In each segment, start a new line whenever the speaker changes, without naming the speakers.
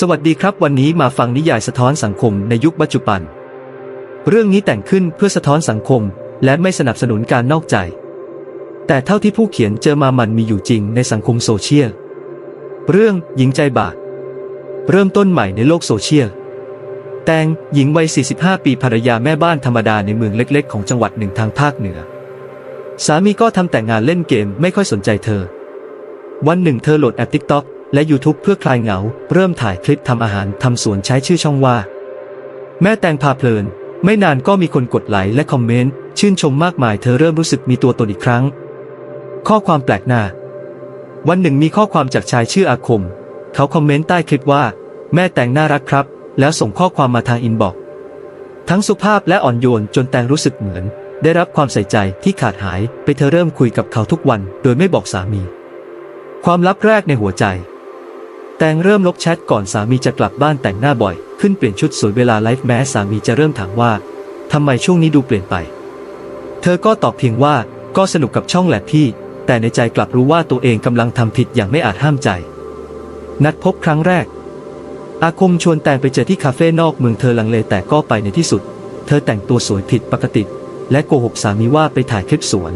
สวัสดีครับวันนี้มาฟังนิยายสะท้อนสังคมในยุคปัจจุบัน เรื่องนี้แต่งขึ้นเพื่อสะท้อนสังคม และไม่สนับสนุนการนอกใจ แต่เท่าที่ผู้เขียนเจอมามันมีอยู่จริงในสังคมโซเชียลเรื่องหญิงใจบาปเริ่มต้นใหม่ในโลกโซเชียลแตงหญิงวัย 45 ปีภรรยาแม่บ้านธรรมดาในเมืองเล็กๆ ของจังหวัดหนึ่งทางภาคเหนือ สามีก็ทำแต่งานเล่นเกมไม่ค่อยสนใจเธอ วันหนึ่งเธอโหลดแอป TikTok และ YouTube เพื่อคลายเหงา เริ่มถ่ายคลิปทำอาหารทำสวนใช้ชื่อช่องว่า แม่แตงพาเพลิน ไม่นานก็มีคนกดไลค์และคอมเมนต์ ชื่นชมมากมายเธอเริ่มรู้สึกมีตัวตนอีกครั้ง ข้อความแปลกหน้า วันหนึ่งมีข้อความจากชายชื่ออาคม เขาคอมเมนต์ใต้คลิปว่า แม่แตงน่ารักครับ แล้วส่งข้อความมาทางอินบ็อกทั้งสุภาพและอ่อนโยนจนแตงรู้สึกเหมือน ได้รับความใส่ใจที่ขาดหายไปเธอเริ่มคุยกับเขาทุกวัน โดยไม่บอกสามี ความลับแรกในหัวใจ ตงเริ่มลบแชทก่อนสามีจะกลับบ้านแต่งหน้าบ่อย ขึ้นเปลี่ยนชุดสวยเวลาไลฟ์แม้สามีจะเริ่มถามว่าทำไมช่วงนี้ดูเปลี่ยนไป เธอก็ตอบเพียงว่าก็สนุกกับช่องแหละพี่ แต่ในใจกลับรู้ว่าตัวเองกำลังทำผิดอย่างไม่อาจห้ามใจ นัดพบครั้งแรก อาคมชวนแตงไปเจอที่คาเฟ่นอกเมืองเธอลังเลแต่ก็ไปในที่สุด เธอแต่งตัวสวยผิดปกติ และโกหกสามีว่าไปถ่ายคลิปสวน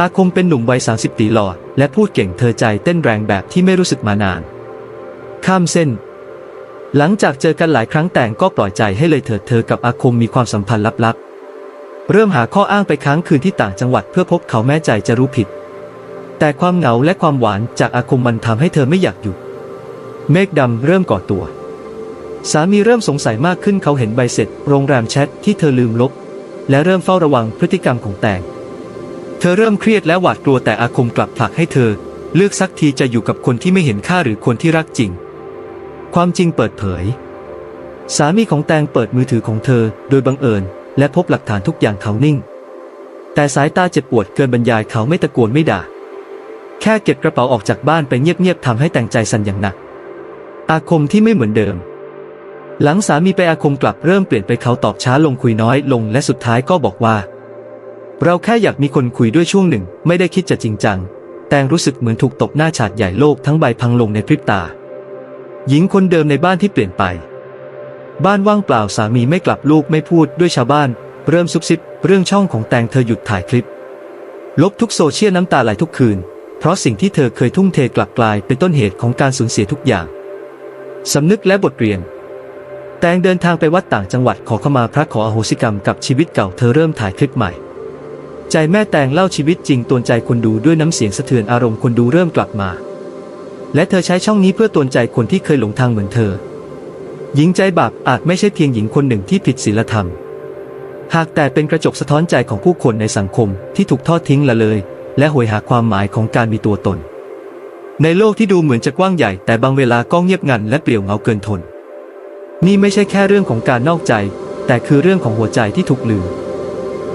อาคมเป็นหนุ่มวัย30ปีหล่อและพูดเก่งเธอใจเต้นแรงแบบที่ไม่รู้สึกมานาน ข้ามเส้น หลังจากเจอกันหลายครั้งแต่งก็ปล่อยใจให้เลยเถิดเธอกับอาคมมีความสัมพันธ์ลับๆ เริ่มหาข้ออ้างไปค้างคืนที่ต่างจังหวัดเพื่อพบเขาแม่ใจจะรู้ผิด แต่ความเหงาและความหวานจากอาคมมันทำให้เธอไม่อยากหยุดเมฆดำเริ่มก่อตัว สามีเริ่มสงสัยมากขึ้นเขาเห็นใบเสร็จ โรงแรมแชทที่เธอลืมลบ และเริ่มเฝ้าระวังพฤติกรรมของแตง เธอเริ่มเครียดและหวาดกลัวแต่อาคมกลับผลักให้เธอ เลือกสักทีจะอยู่กับคนที่ไม่เห็นค่าหรือคนที่รักจริง ความจริงเปิดเผย สามีของแตงเปิดมือถือของเธอ โดยบังเอิญ และพบหลักฐานทุกอย่างเขานิ่ง แต่สายตาเจ็บปวดเกินบรรยายเขาไม่ตะโกนไม่ด่า แค่เก็บกระเป๋าออกจากบ้านไปเงียบๆทำให้แตงใจสั่นอย่างหนัก อาคมที่ไม่เหมือนเดิม หลังสามีไปอาคมกลับเริ่มเปลี่ยนไปเขาตอบช้าลงคุยน้อยลงและสุดท้ายก็บอกว่า เราแค่อยากมีคนคุยด้วยช่วงหนึ่ง ไม่ได้คิดจะจริงจัง แตงรู้สึกเหมือนถูกตบหน้าฉาดใหญ่โลกทั้งใบพังลงในพริบตา หญิงคนเดิมในบ้านที่เปลี่ยนไป บ้านว่างเปล่าสามีไม่กลับลูกไม่พูดด้วยชาวบ้าน เริ่มซุบซิบเรื่องช่องของแตงเธอหยุดถ่ายคลิป ลบทุกโซเชียลน้ำตาไหลทุกคืน เพราะสิ่งที่เธอเคยทุ่มเทกลับกลายเป็นต้นเหตุของการสูญเสียทุกอย่างสำนึกและบทเรียน แตงเดินทางไปวัดต่างจังหวัดขอขมาพระขออโหสิกรรมกับชีวิตเก่าเธอเริ่มถ่ายคลิปใหม่ ใจแม่แตงเล่าชีวิตจริงตวนใจคนดูด้วยน้ำเสียงสะเทือนอารมณ์คนดูเริ่มกลับมา และเธอใช้ช่องนี้เพื่อตวนใจคนที่เคยหลงทางเหมือนเธอ หญิงใจบาปอาจไม่ใช่เพียงหญิงคนหนึ่งที่ผิดศีลธรรม หากแต่เป็นกระจกสะท้อนใจของผู้คนในสังคมที่ถูกทอดทิ้งละเลย และหวยหาความหมายของการมีตัวตน ในโลกที่ดูเหมือนจะกว้างใหญ่ แต่บางเวลาก็เงียบงันและเปลี่ยวเงาเกินทน นี่ไม่ใช่แค่เรื่องของการนอกใจ แต่คือเรื่องของหัวใจที่ถูกลืม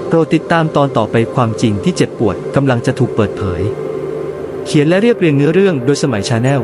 โปรดติดตามตอนต่อไปความจริงที่เจ็บปวดกำลังจะถูกเปิดเผย เขียนและเรียบเรียงเนื้อเรื่องโดยสมัยชาแนล